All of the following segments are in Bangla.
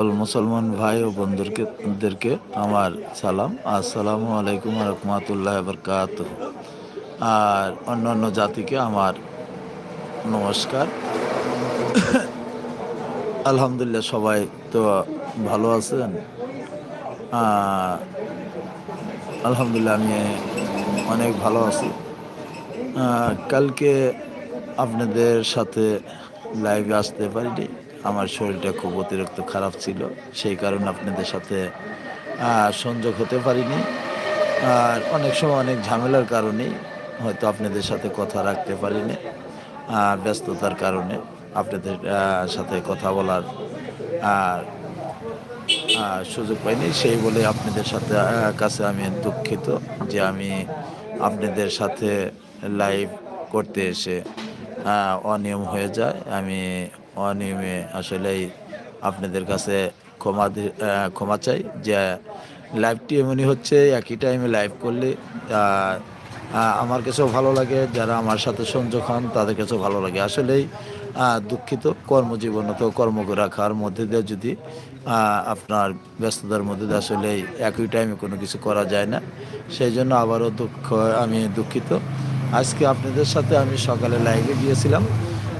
সকল মুসলমান ভাই ও বন্ধুদেরকে আমার সালাম। আসসালামু আলাইকুম রহমতুল্লাহ বরকাত আর অন্যান্য জাতিকে আমার নমস্কার। আলহামদুলিল্লাহ সবাই তো ভালো আছেন। আলহামদুলিল্লাহ আমি অনেক ভালো আছি। কালকে আপনাদের সাথে লাইভে আসতে পারিনি। আমার শরীরটা খুব অতিরিক্ত খারাপ ছিল। সেই কারণে আপনাদের সাথে সংযোগ হতে পারিনি। আর অনেক সময় অনেক ঝামেলার কারণেই হয়তো আপনাদের সাথে কথা রাখতে পারিনি। ব্যস্ততার কারণে আপনাদের সাথে কথা বলার, আর সুযোগ পাইনি। সেই বলে আপনাদের সাথে কাছে আমি দুঃখিত যে আমি আপনাদের সাথে লাইভ করতে এসে অনিয়ম হয়ে যায়। আমি অনিয়মে আসলেই আপনাদের কাছে ক্ষমা ক্ষমা চাই যে লাইভটি এমনই হচ্ছে, একই টাইমে লাইভ করলে আমার কাছেও ভালো লাগে, যারা আমার সাথে সংযোগ হন, তাদের কাছেও ভালো লাগে। আসলেই দুঃখিত, কর্মজীবন তো কর্ম রাখার মধ্যে দিয়ে যদি আপনার ব্যস্ততার মধ্যে দিয়ে আসলে একই টাইমে কোনো কিছু করা যায় না, সেই জন্য আবারও দুঃখ, আমি দুঃখিত। আজকে আপনাদের সাথে আমি সকালে লাইভে গিয়েছিলাম।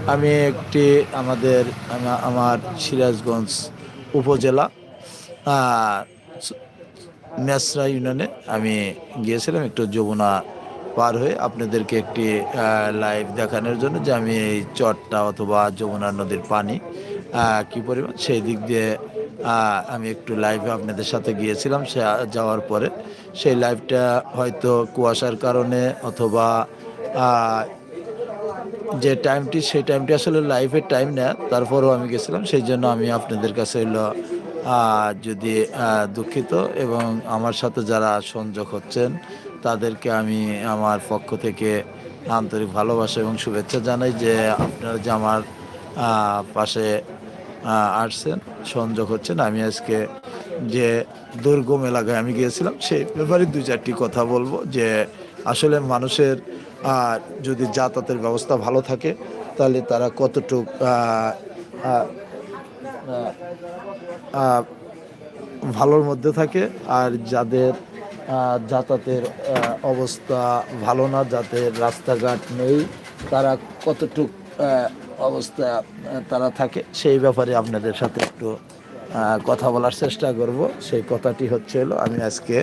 আমি একটি আমাদের আমার সিরাজগঞ্জ উপজেলা মেসরা ইউনিয়নে আমি গিয়েছিলাম একটু যমুনা পার হয়ে আপনাদেরকে একটি লাইভ দেখানোর জন্য যে আমি এই চরটা অথবা যমুনা নদীর পানি কি পরিমাণ সেই দিক দিয়ে আমি একটু লাইভে আপনাদের সাথে গিয়েছিলাম, সে, যাওয়ার পরে সেই লাইভটা হয়তো কুয়াশার কারণে অথবা যে টাইমটি সেই টাইমটি আসলে লাইফের টাইম না, তারপরেও আমি গেছিলাম, সেই জন্য আমি আপনাদের কাছে হলো যদি দুঃখিত এবং আমার সাথে যারা সংযোগ হচ্ছেন, তাদেরকে আমি আমার পক্ষ থেকে আন্তরিক ভালোবাসা এবং শুভেচ্ছা জানাই যে আপনারা যে আমার পাশে আসছেন, সংযোগ হচ্ছেন, আমি আজকে যে দুর্গম এলাকায় আমি গিয়েছিলাম, সেই ব্যাপারে দু চারটি কথা বলব যে আসলে মানুষের আহ, যদি যাতায়াতের ব্যবস্থা ভালো থাকে তাহলে তারা কতটুক ভালোর মধ্যে থাকে। আর যাদের যাতায়াতের অবস্থা ভালো না যাদের রাস্তাঘাট নেই তারা কতটুক অবস্থা তারা থাকে সেই ব্যাপারে আপনাদের সাথে একটু কথা বলার চেষ্টা করব। সেই কথাটি হচ্ছে হলো আমি আজকে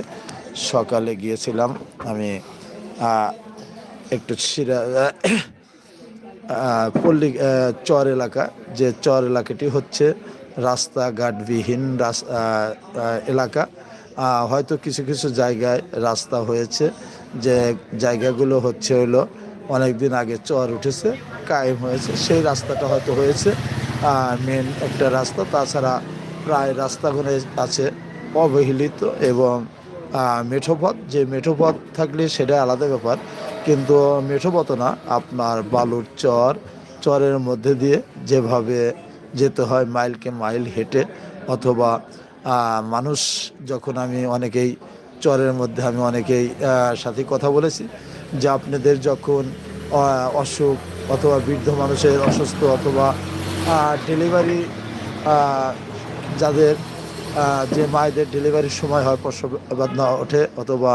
সকালে গিয়েছিলাম আমি একটু সিরা পল্লী চর এলাকা, যে চর এলাকাটি হচ্ছে রাস্তাঘাটবিহীন এলাকা। হয়তো কিছু কিছু জায়গায় রাস্তা হয়েছে, যে জায়গাগুলো হচ্ছে হলো অনেক দিন আগে চর উঠেছে, কায়েম হয়েছে, সেই রাস্তাটা হয়তো হয়েছে। মেন একটা রাস্তা, তাছাড়া প্রায় রাস্তাগুলো আছে অবহেলিত এবং মেঠোপথ। যে মেঠোপথ থাকলে সেটা আলাদা ব্যাপার কিন্তু মেঠোপথ না, আপনার বালুর চর, চরের মধ্যে দিয়ে যেভাবে যেতে হয় মাইলকে মাইল হেঁটে, অথবা মানুষ যখন আমি অনেকেই, চরের মধ্যে আমি অনেকেই সাথে কথা বলেছি, যে আপনাদের যখন অসুখ অথবা বৃদ্ধ মানুষের অসুস্থ অথবা ডেলিভারি যাদের যে মায়েদের ডেলিভারির সময় হয় প্রসব বেদনা ওঠে, অথবা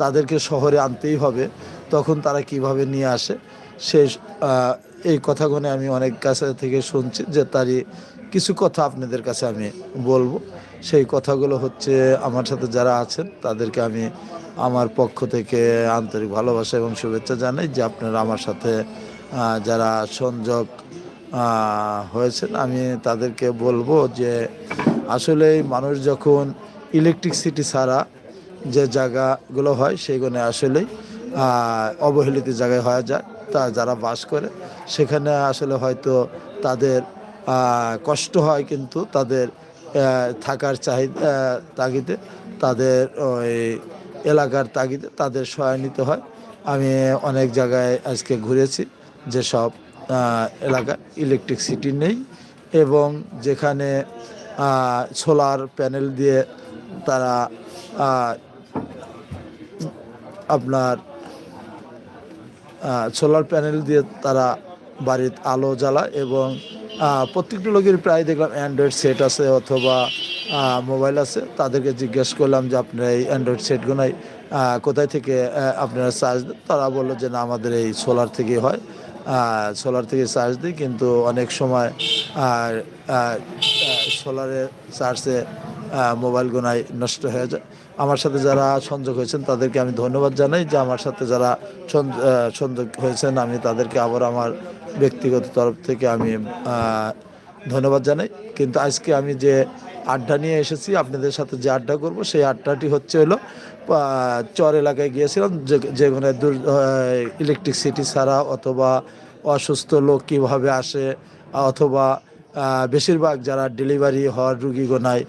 তাদেরকে শহরে আনতেই হবে তখন তারা কীভাবে নিয়ে আসে আহ, এই কথাগুলো আমি অনেক কাছে থেকে শুনছি যে তারই কিছু কথা আপনাদের কাছে আমি বলব। সেই কথাগুলো হচ্ছে আমার সাথে যারা আছেন তাদেরকে আমি আমার পক্ষ থেকে আন্তরিক ভালোবাসা এবং শুভেচ্ছা জানাই যে আপনারা আমার সাথে যারা সংযোগ হয়েছেন আমি তাদেরকে বলব যে আসলে মানুষ যখন ইলেকট্রিসিটি ছাড়া যে জায়গাগুলো হয় সেইগুলো আসলেই অবহেলিত জায়গায় হয়ে যায় তা যারা বাস করে সেখানে আসলে হয়তো তাদের কষ্ট হয় কিন্তু তাদের থাকার চাহিদা তাগিদে তাদের ওই এলাকার তাগিদে তাদের সহায় নিতে হয়। আমি অনেক জায়গায় আজকে ঘুরেছি যেসব আহ, এলাকায় ইলেকট্রিসিটি নেই এবং যেখানে সোলার প্যানেল দিয়ে তারা আপনার সোলার প্যানেল দিয়ে তারা বাড়ির আলো জ্বালায় এবং প্রত্যেকটা লোকের প্রায় দেখলাম অ্যান্ড্রয়েড সেট আছে অথবা মোবাইল আছে। তাদেরকে জিজ্ঞেস করলাম যে আপনার এই অ্যান্ড্রয়েড সেটগুলোই কোথায় থেকে আপনারা চার্জ দেন? তারা বলল যে, না, আমাদের এই সোলার থেকে হয়। সোলার থেকে চার্জ দিই, কিন্তু অনেক সময়, আর সোলারে চার্জে মোবাইল গোনায় নষ্ট হয়ে যায়। আমার সাথে যারা সংযোগ হয়েছেন, তাদেরকে আমি ধন্যবাদ জানাই যে আমার সাথে যারা সংযোগ হয়েছেন, আমি তাদেরকে আবার আমার ব্যক্তিগত তরফ থেকে আমি ধন্যবাদ জানাই। কিন্তু আজকে আমি যে আড্ডা নিয়ে এসেছি, আপনাদের সাথে যে আড্ডা করব, সেই আড্ডাটি হচ্ছে হলো চর এলাকায় গিয়েছিলাম, যে- যেখানে দূর ইলেকট্রিসিটি ছাড়া অথবা অসুস্থ লোক কীভাবে আসে, অথবা বেশিরভাগ যারা ডেলিভারি হওয়ার রুগীগোনায়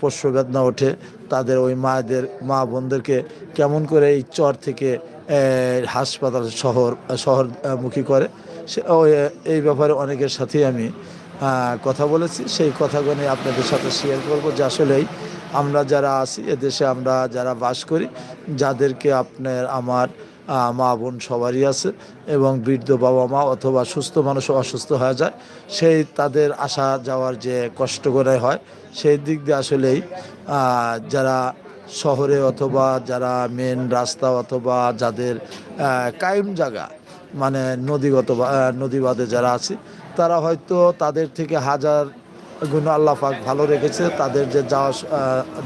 পোষ্য বেদনা ওঠে, তাদের ওই মায়েদের, মা বোনদেরকে কেমন করে এই চর থেকে হাসপাতাল শহর শহরমুখী করে, সে এই ব্যাপারে অনেকের সাথেই আমি কথা বলেছি। সেই কথাগুলো আপনাদের সাথে শেয়ার করব। যে আসলেই আমরা যারা আছি, এদেশে আমরা যারা বাস করি, যাদেরকে আপনার আমার মা বোন সবারই আছে এবং বৃদ্ধ বাবা মা অথবা সুস্থ মানুষ অসুস্থ হয়ে যায় সেই তাদের আসা যাওয়ার যে কষ্ট করে হয় সেই দিক দিয়ে আসলেই যারা শহরে অথবা যারা মেন রাস্তা অথবা যাদের কায়েম জায়গা মানে নদীগত বা- আহ, নদী বাদে যারা আছে তারা হয়তো তাদের থেকে হাজার গুণ আল্লাহ পাক ভালো রেখেছে তাদের যে যাওয়া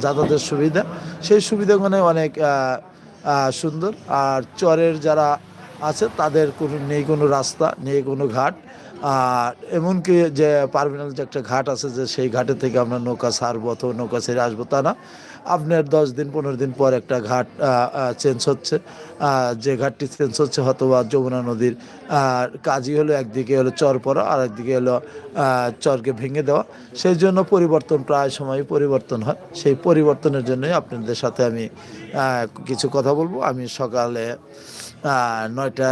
যাতায়াতের সুবিধা সেই সুবিধাগুলো অনেক সুন্দর। আর চরের যারা আছে, তাদের কোনো, নেই কোনো রাস্তা, নেই কোনো ঘাট। আর এমনকি যে পার্মিনাল যে একটা ঘাট আছে, যে সেই ঘাটে থেকে আমরা নৌকা সারবো অথবা নৌকা ছেড়ে আসব, তা না। আপনার দশ দিন, পনেরো দিন পর একটা ঘাট চেঞ্জ হচ্ছে। যে ঘাটটি চেঞ্জ হচ্ছে হয়তো বা যমুনা নদীর কাজই হলো, একদিকে হলো চর পড়া আর একদিকে হলো চরকে ভেঙে দেওয়া। সেই জন্য পরিবর্তন প্রায় সময় পরিবর্তন হয়। সেই পরিবর্তনের জন্যই আপনাদের সাথে আমি কিছু কথা বলব। আমি সকালে নয়টা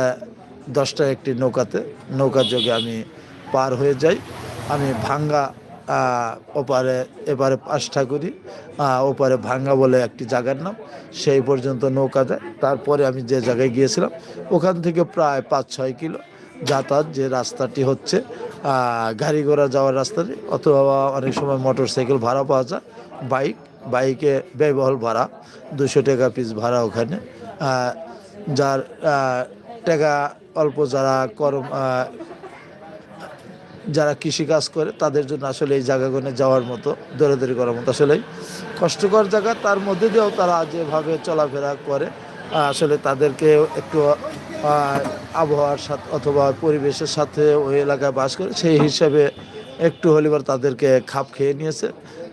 দশটা একটি নৌকাতে, নৌকার যোগে আমি পার হয়ে যাই। আমি ভাঙ্গা ওপারে, এপারে পাঁচটা করি ওপারে ভাঙ্গা বলে একটি জায়গার নাম, সেই পর্যন্ত নৌকা যায়। তারপরে আমি যে জায়গায় গিয়েছিলাম, ওখান থেকে প্রায় পাঁচ ছয় কিলো যাতায়াত যে রাস্তাটি হচ্ছে গাড়ি ঘোড়া যাওয়ার রাস্তাটি, অথবা অনেক সময় মোটর সাইকেল ভাড়া পাওয়া যায়, বাইক, বাইকে ব্যয়বহুল ভাড়া, দুশো টাকা পিস ভাড়া ওখানে। যার টাকা অল্প যারা কর্ম যারা কৃষিকাজ করে, তাদের জন্য আসলে এই জায়গাগুলো যাওয়ার মতো, দৌড়াদৌড়ি করার মতো আসলে কষ্টকর জায়গা। তার মধ্যে দিয়েও তারা যেভাবে চলাফেরা করে আসলে তাদেরকে একটু আবহাওয়ার সাথে অথবা পরিবেশের সাথে ওই এলাকায় বাস করে, সেই হিসাবে একটু হলেবার তাদেরকে খাপ খেয়ে নিয়েছে।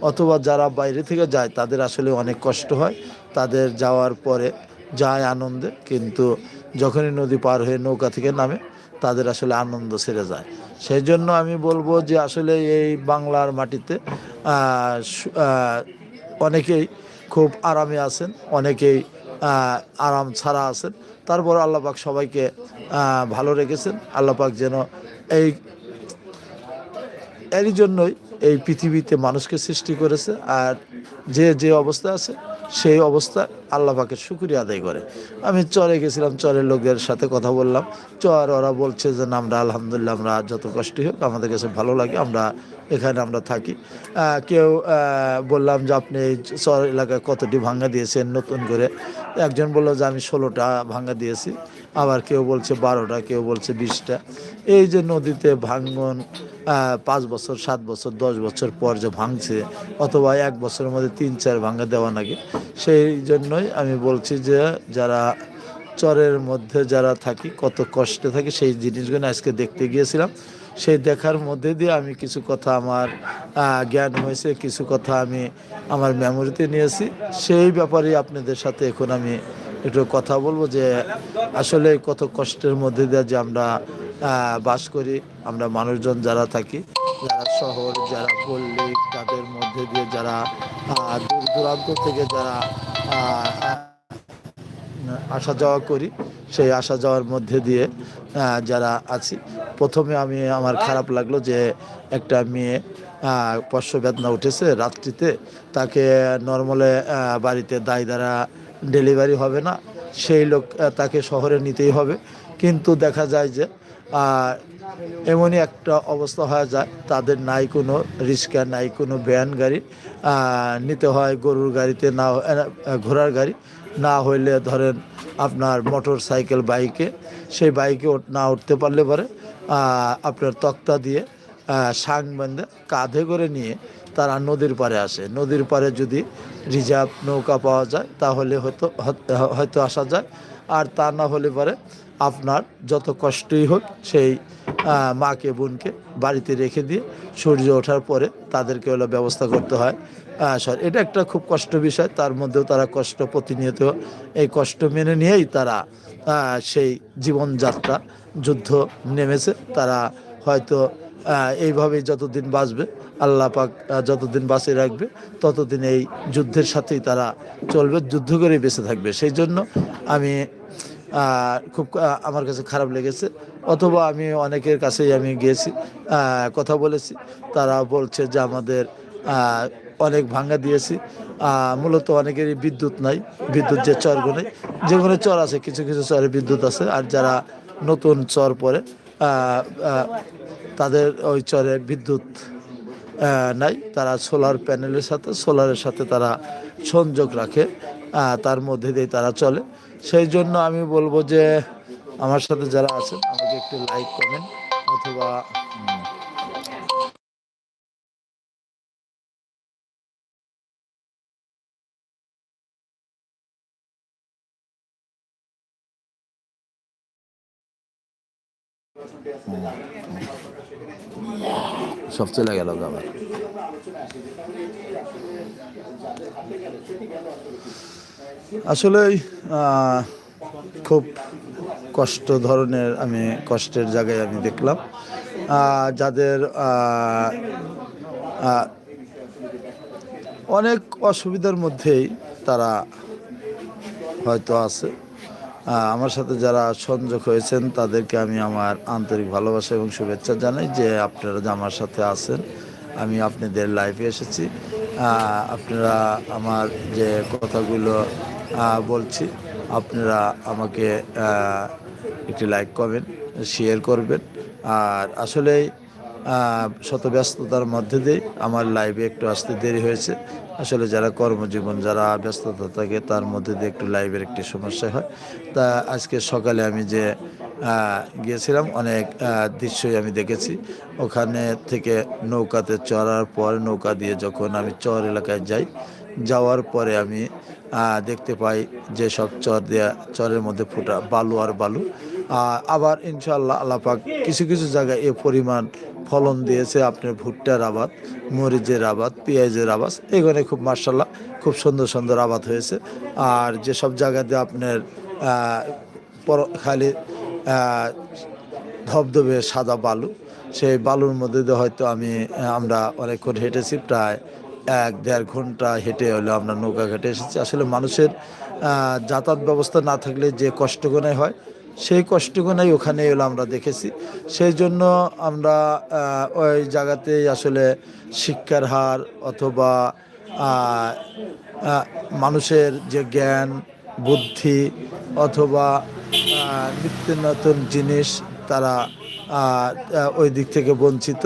অথবা যারা বাইরে থেকে যায়, তাদের আসলে অনেক কষ্ট হয়। তাদের যাওয়ার পরে যায় আনন্দে, কিন্তু যখনই নদী পার হয়ে নৌকা থেকে নামে, তাদের আসলে আনন্দ ছেড়ে যায়। সেই জন্য আমি বলব যে আসলে এই বাংলার মাটিতে অনেকেই খুব আরামে আছেন, অনেকেই আরাম ছাড়া আছেন। তারপর আল্লাপাক সবাইকে ভালো রেখেছেন। আল্লাপাক যেন এই, এরই জন্যই এই পৃথিবীতে মানুষকে সৃষ্টি করেছে। আর যে যে অবস্থা আছে সেই অবস্থা আল্লাহ শুকুরি শুক্রিয়া আদায় করে। আমি চরে গেছিলাম, চরের লোকের সাথে কথা বললাম। চর, ওরা বলছে যে আমরা আলহামদুলিল্লাহ, আমরা যত কষ্টই হোক, আমাদের কাছে ভালো লাগে, আমরা এখানে আমরা থাকি। কেউ বললাম যে, আপনি চর এলাকায় কতটি ভাঙ্গা দিয়েছেন নতুন করে? একজন বলল যে, আমি ষোলোটা ভাঙ্গা দিয়েছি। আবার কেউ বলছে বারোটা, কেউ বলছে বিশটা। এই যে নদীতে ভাঙ্গন পাঁচ বছর, সাত বছর, দশ বছর পর যে ভাঙছে, অথবা এক বছরের মধ্যে তিন, চার ভাঙ্গা দেওয়া নাকি, সেই জন্যই আমি বলছি যে যারা চরের মধ্যে যারা থাকি, কত কষ্টে থাকি, সেই জিনিসগুলো আজকে দেখতে গিয়েছিলাম। সেই দেখার মধ্যে দিয়ে আমি কিছু কথা আমার জ্ঞান হয়েছে, কিছু কথা আমি আমার মেমোরিতে নিয়েছি। সেই ব্যাপারে আপনাদের সাথে এখন আমি একটু কথা বলব যে আসলে কত কষ্টের মধ্যে দিয়ে যে আমরা বাস করি, আমরা মানুষজন যারা থাকি, যারা শহর, যারা পল্লী, তাদের মধ্যে দিয়ে যারা দূর দূরান্ত থেকে যারা আসা যাওয়া করি, সেই আসা যাওয়ার মধ্যে দিয়ে যারা আছি। প্রথমে আমি আমার খারাপ লাগল যে একটা মেয়ে পার্শ্ব বেদনা উঠেছে রাত্রিতে, তাকে নর্মালে বাড়িতে দায় দ্বারা ডেলিভারি হবে না, সেই লোক তাকে শহরে নিতেই হবে। কিন্তু দেখা যায় যে এমনই একটা অবস্থা হয়ে যায়, তাদের নাই কোনো রিক্সা, নাই কোনো ব্যান গাড়ি নিতে হয় গরুর গাড়িতে, না ঘোড়ার গাড়ি। না হইলে ধরেন আপনার মোটর সাইকেল, বাইকে, সেই বাইকে না উঠতে পারলে পরে আপনার তক্তা দিয়ে সাং বেঁধে কাঁধে করে নিয়ে তারা নদীর পাড়ে আসে। নদীর পাড়ে যদি রিজার্ভ নৌকা পাওয়া যায়, তাহলে হয়তো হয়তো আসা যায়। আর তা না হলে পরে আপনার যত কষ্টই হোক, সেই মাকে, বোনকে বাড়িতে রেখে দিয়ে সূর্য ওঠার পরে তাদেরকে হলো ব্যবস্থা করতে হয়। সর- এটা একটা খুব কষ্ট বিষয়। তার মধ্যেও তারা কষ্ট প্রতিনিয়ত এই কষ্ট মেনে নিয়েই তারা সেই জীবনযাত্রা, যুদ্ধ নেমেছে। তারা হয়তো আহ, এইভাবেই যতদিন বাঁচবে আল্লাহ পাক যতদিন বাঁচিয়ে রাখবে ততদিন এই যুদ্ধের সাথেই তারা চলবে যুদ্ধ করে বেঁচে থাকবে। সেই জন্য আমি খুব আমার কাছে খারাপ লেগেছে। অথবা আমি অনেকের কাছেই আমি গিয়েছি কথা বলেছি। তারা বলছে যে আমাদের অনেক ভাঙ্গা দিয়েছি। মূলত অনেকেরই বিদ্যুৎ নাই বিদ্যুৎ যে চরগুলো যেগুলো চর আছে কিছু কিছু চরে বিদ্যুৎ আছে। আর যারা নতুন চর পরে তাদের ওই চরে বিদ্যুৎ নাই। তারা সোলার প্যানেলের সাথে সোলারের সাথে তারা সংযোগ রাখে তার মধ্যে দিয়ে তারা চলে। সেই জন্য আমি বলব যে, আমার সাথে যারা আছেন, আমাকে একটু লাইক কমেন্ট অথবা সব চলে গেল আবার। আসলে খুব কষ্ট ধরনের আমি, কষ্টের জায়গায় আমি দেখলাম। যাদের অনেক অসুবিধার মধ্যেই তারা হয়তো আছে। আমার সাথে যারা সংযোগ হয়েছেন, তাদেরকে আমি আমার আন্তরিক ভালোবাসা এবং শুভেচ্ছা জানাই যে আপনারা যে আমার সাথে আছেন, আমি আপনাদের লাইফে এসেছি। আপনারা আমার যে কথাগুলো বলছি, আপনারা আমাকে একটি লাইক করবেন শেয়ার করবেন। আর আসলেই শত ব্যস্ততার মধ্যে দিয়ে আমার লাইভে একটু আসতে দেরি হয়েছে। আসলে যারা কর্মজীবন, যারা ব্যস্ততা থাকে, তার মধ্যে দিয়ে একটু লাইভের একটি সমস্যা হয়। তা আজকে সকালে আমি যে গিয়েছিলাম, অনেক দৃশ্যই আমি দেখেছি। ওখানে থেকে নৌকাতে চড়ার পর, নৌকা দিয়ে যখন আমি চর এলাকায় যাই, যাওয়ার পরে আমি দেখতে পাই যে সব চর দেয়া, চরের মধ্যে ফুটা বালু আর বালু। আবার ইনশাল্লাহ আল্লাপাক কিছু কিছু জায়গায় এ পরিমাণ ফলন দিয়েছে আপনার ভুট্টার আবাদ, মরিচের আবাদ, পেঁয়াজের আবাদ। এখানে খুব মার্শাল্লাহ খুব সুন্দর সুন্দর আবাদ হয়েছে। আর যেসব জায়গাতে আপনার খালি ধবধবে সাদা বালু, সেই বালুর মধ্যে দিয়ে হয়তো আমি, আমরা অনেকক্ষণ হেঁটেছি, প্রায় এক দেড় ঘণ্টা হেঁটে হলো আমরা নৌকা ঘাটে এসেছি। আসলে মানুষের যাতায়াত ব্যবস্থা না থাকলে যে কষ্টগোনায় হয় সেই কষ্টগোনাই ওখানে এলো আমরা দেখেছি। সেই জন্য আমরা ওই জায়গাতেই আসলে শিক্ষার হার অথবা মানুষের যে জ্ঞান, বুদ্ধি অথবা নিত্য নতুন জিনিস তারা ওই দিক থেকে বঞ্চিত।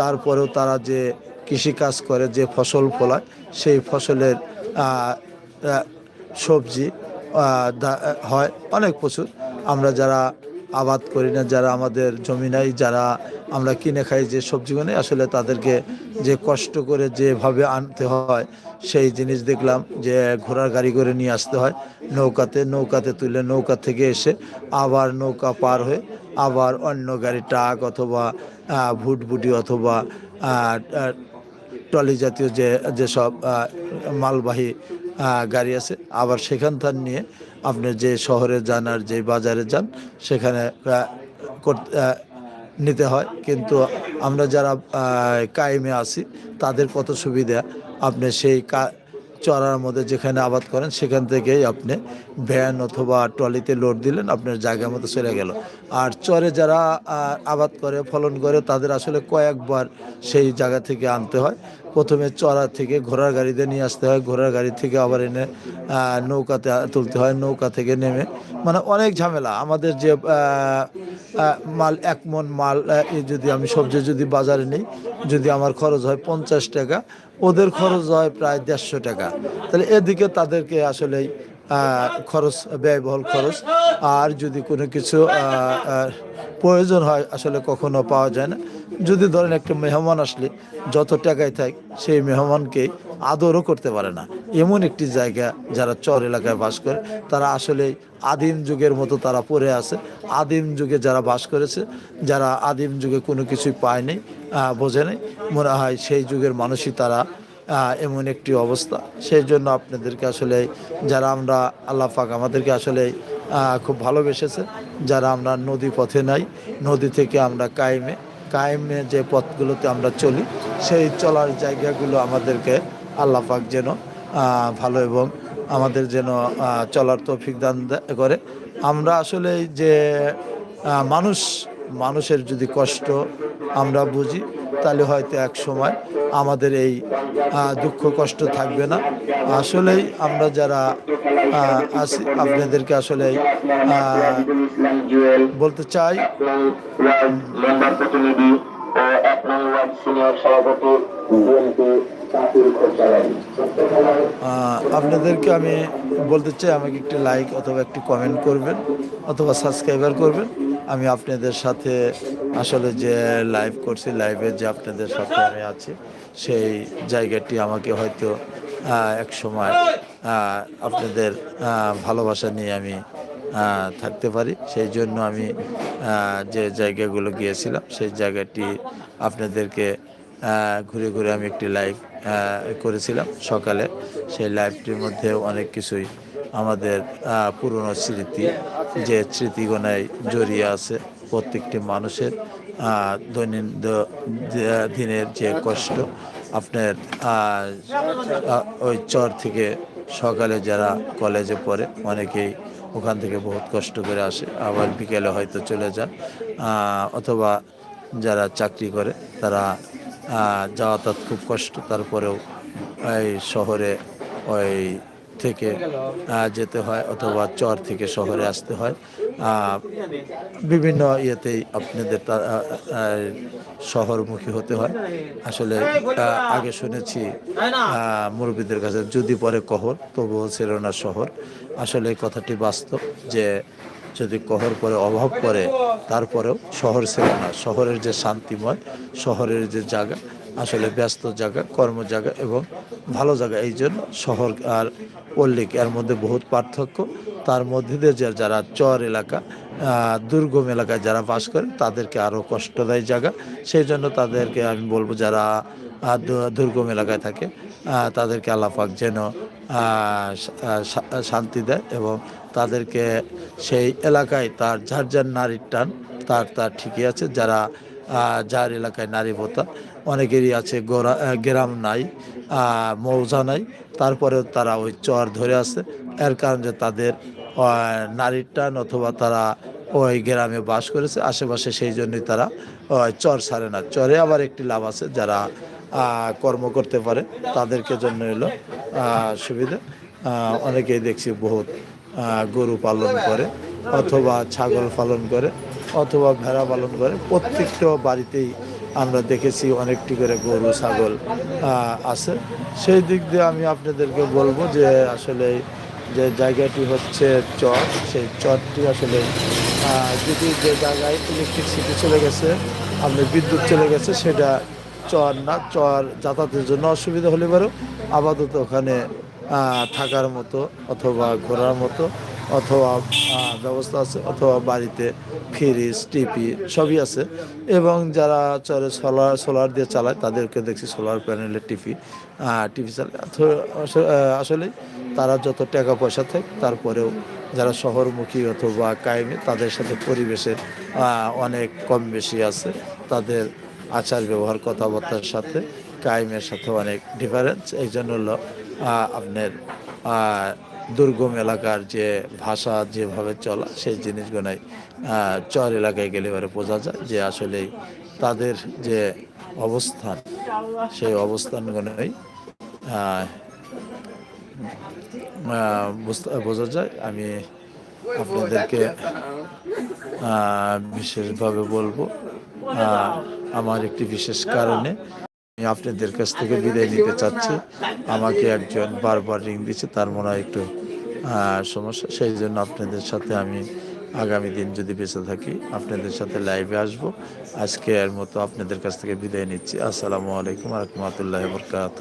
তারপরেও তারা যে কৃষিকাজ করে, যে ফসল ফলায়, সেই ফসলের সবজি হয়, অনেক প্রচুর। আমরা যারা আবাদ করি না, যারা আমাদের জমি নাই, যারা আমরা কিনে খাই যে সবজিগুলো আসলে তাদেরকে যে কষ্ট করে যেভাবে আনতে হয়, সেই জিনিস দেখলাম যে ঘোড়ার গাড়ি করে নিয়ে আসতে হয়, নৌকাতে নৌকাতে তুলে নৌকা থেকে এসে আবার নৌকা পার হয়ে আবার অন্য গাড়ি ট্রাক অথবা ভুটভুটি অথবা ট্রলি জাতীয় যে, যেসব মালবাহী গাড়ি আছে, আবার সেখান নিয়ে আপনি যে শহরে যান আর যে বাজারে যান, সেখানে নিতে হয়। কিন্তু আমরা যারা কায়েমে আছি, তাদের কত সুবিধা আপনি সেই চড়ার মধ্যে যেখানে আবাদ করেন, সেখান থেকেই আপনি ভ্যান অথবা ট্রলিতে লোড দিলেন, আপনার জায়গা মতো চলে গেল। আর চরে যারা আবাদ করে, ফলন করে, তাদের আসলে কয়েকবার সেই জায়গা থেকে আনতে হয়। প্রথমে চড়া থেকে ঘোড়ার গাড়িতে নিয়ে আসতে হয়। ঘোড়ার গাড়ি থেকে আবার এনে নৌকাতে তুলতে হয়। নৌকা থেকে নেমে মানে অনেক ঝামেলা। আমাদের যে মাল, এক মন মাল যদি আমি সবজি যদি বাজারে নিই, যদি আমার খরচ হয় পঞ্চাশ টাকা, ওদের খরচ হয় প্রায় দেড়শো টাকা। তাহলে এদিকে তাদেরকে আসলেই খরচ, ব্যয়বহুল খরচ। আর যদি কোনো কিছু প্রয়োজন হয়, আসলে কখনো পাওয়া যায় না। যদি ধরেন একটা মেহমান আসলে যত টাকায় থাক, সেই মেহমানকে আদরও করতে পারে না। এমন একটি জায়গা যারা চর এলাকায় বাস করে, তারা আসলে আদিম যুগের মতো তারা পড়ে আছে। আদিম যুগে যারা বাস করেছে, যারা আদিম যুগে কোনো কিছুই পায়নি বোঝে নেই, মনে হয় সেই যুগের মানুষই তারা এমন একটি অবস্থা। সেই জন্য আপনাদেরকে আসলে, যারা আমরা, আল্লাহ পাক আমাদেরকে আসলে খুব ভালোবেসেছে যারা আমরা নদী পথে নাই, নদী থেকে আমরা কায়েমে কায়েমে যে পথগুলোতে আমরা চলি, সেই চলার জায়গাগুলো আমাদেরকে আল্লাহ পাক যেন ভালো এবং আমাদের যেন চলার তৌফিক দান করে। আমরা আসলে যে মানুষ, মানুষের যদি কষ্ট আমরা বুঝি তাহলে হয়তো এক সময় আমাদের এই দুঃখ কষ্ট থাকবে না। আসলেই আমরা যারা আছি, আপনাদেরকে আসলে বলতে চাই আপনাদেরকে আমি বলতে চাই, আমাকে একটি লাইক অথবা একটি কমেন্ট করবেন, অথবা সাবস্ক্রাইবার করবেন। আমি আপনাদের সাথে আসলে যে লাইভ করছি লাইভে যে আপনাদের সাথে আমি আছি, সেই জায়গাটি আমাকে হয়তো এক সময় আপনাদের ভালোবাসা নিয়ে আমি থাকতে পারি। সেই জন্য আমি যে জায়গাগুলো গিয়েছিলাম, সেই জায়গাটি আপনাদেরকে ঘুরে ঘুরে আমি একটি লাইভ করেছিলাম সকালে। সেই লাইভটির মধ্যে অনেক কিছুই আমাদের পুরনো স্মৃতি, যে স্মৃতিগণায় জড়িয়ে আছে প্রত্যেকটি মানুষের দৈনন্দিন দিনের যে কষ্ট, আপনার ওই চর থেকে সকালে যারা কলেজে পড়ে, অনেকেই ওখান থেকে বহুত কষ্ট করে আসে। আবার বিকেলে হয়তো চলে যান অথবা যারা চাকরি করে, তারা যাওয়াটা খুব কষ্ট। তারপরেও এই শহরে ওই থেকে যেতে হয়, অথবা চর থেকে শহরে আসতে হয়। বিভিন্ন ইয়েতেই আপনাদের শহরমুখী হতে হয়। আসলে আগে শুনেছি মুরব্বীদের কাছে, যদি পরে কহর, তবুও ছিল না শহর। আসলে এই কথাটি বাস্তব যে, যদি কহর পরে অভাব পড়ে, তারপরেও শহর ছিল না। শহরের যে শান্তিময়, শহরের যে জায়গা, আসলে ব্যস্ত জায়গা, কর্ম জায়গা এবং ভালো জায়গা, এই জন্য শহর আর পল্লিক এর মধ্যে বহুত পার্থক্য। তার মধ্যে দিয়ে যারা চর এলাকা দুর্গম এলাকায় যারা বাস করে, তাদেরকে আরও কষ্ট দেয় জায়গা। সেই জন্য তাদেরকে আমি বলব যারা দুর্গম এলাকায় থাকে তাদেরকে আল্লাপাক যেন শান্তি দেয় এবং তাদেরকে সেই এলাকায় তার যার যার নারীর টান, তার তার ঠিকই আছে। যারা যার এলাকায় নারী ভোতা অনেকেরই আছে গোরা গ্রাম নাই মৌজা নাই, তারপরেও তারা ওই চর ধরে আছে। এর কারণ তাদের নারীর টান অথবা তারা ওই গ্রামে বাস করেছে, আশেপাশে সেই জন্যই তারা চর ছাড়ে না। চরে আবার একটি লাভ আছে, যারা কর্ম করতে পারে, তাদেরকে জন্য এলো সুবিধা। অনেকেই দেখছি বহুত গরু পালন করে, অথবা ছাগল পালন করে, অথবা ভেড়া পালন করে। প্রত্যেকটা বাড়িতেই আমরা দেখেছি অনেকটি করে গরু, ছাগল আছে। সেই দিক দিয়ে আমি আপনাদেরকে বলব যে আসলে যে জায়গাটি হচ্ছে চর, সেই চরটি আসলে যদি যে জায়গায় ইলেকট্রিসিটি চলে গেছে আপনার বিদ্যুৎ চলে গেছে, সেটা চর না, চর যাতায়াতের জন্য অসুবিধা হলে পারেও আপাতত ওখানে থাকার মতো অথবা ঘোরার মতো অথবা ব্যবস্থা আছে, অথবা বাড়িতে ফ্রিজ টিপি সবই আছে। এবং যারা চরে সোলার সোলার দিয়ে চালায়, তাদেরকে দেখছি সোলার প্যানেলের টিপি টিভি চালায়। আসলে তারা যত টাকা পয়সা থাকে, তারপরেও যারা শহরমুখী অথবা কায়েমে, তাদের সাথে পরিবেশের অনেক কম বেশি আছে। তাদের আচার ব্যবহার, কথাবার্তার সাথে কায়েমের সাথে অনেক ডিফারেন্স এই জন্য হলো আপনার দুর্গম এলাকার যে ভাষা যেভাবে চলা, সেই জিনিসগুলোই চর এলাকায় গেলে এবারে বোঝা যায় যে আসলেই তাদের যে অবস্থান, সেই অবস্থানগুলোই বোঝা যায়। আমি আপনাদেরকে বিশেষভাবে বলব আমার একটি বিশেষ কারণে আমি আপনাদের কাছ থেকে বিদায় নিতে চাচ্ছি। আমাকে একজন বারবার রিং দিচ্ছে তার মনে হয় একটু সমস্যা, সেই জন্য আপনাদের সাথে আমি আগামী দিন যদি বেঁচে থাকি, আপনাদের সাথে লাইভে আসব। আজকে এর মতো আপনাদের কাছ থেকে বিদায় নিচ্ছি। আসসালামু আলাইকুম রহমতুল্লাহ বরকাত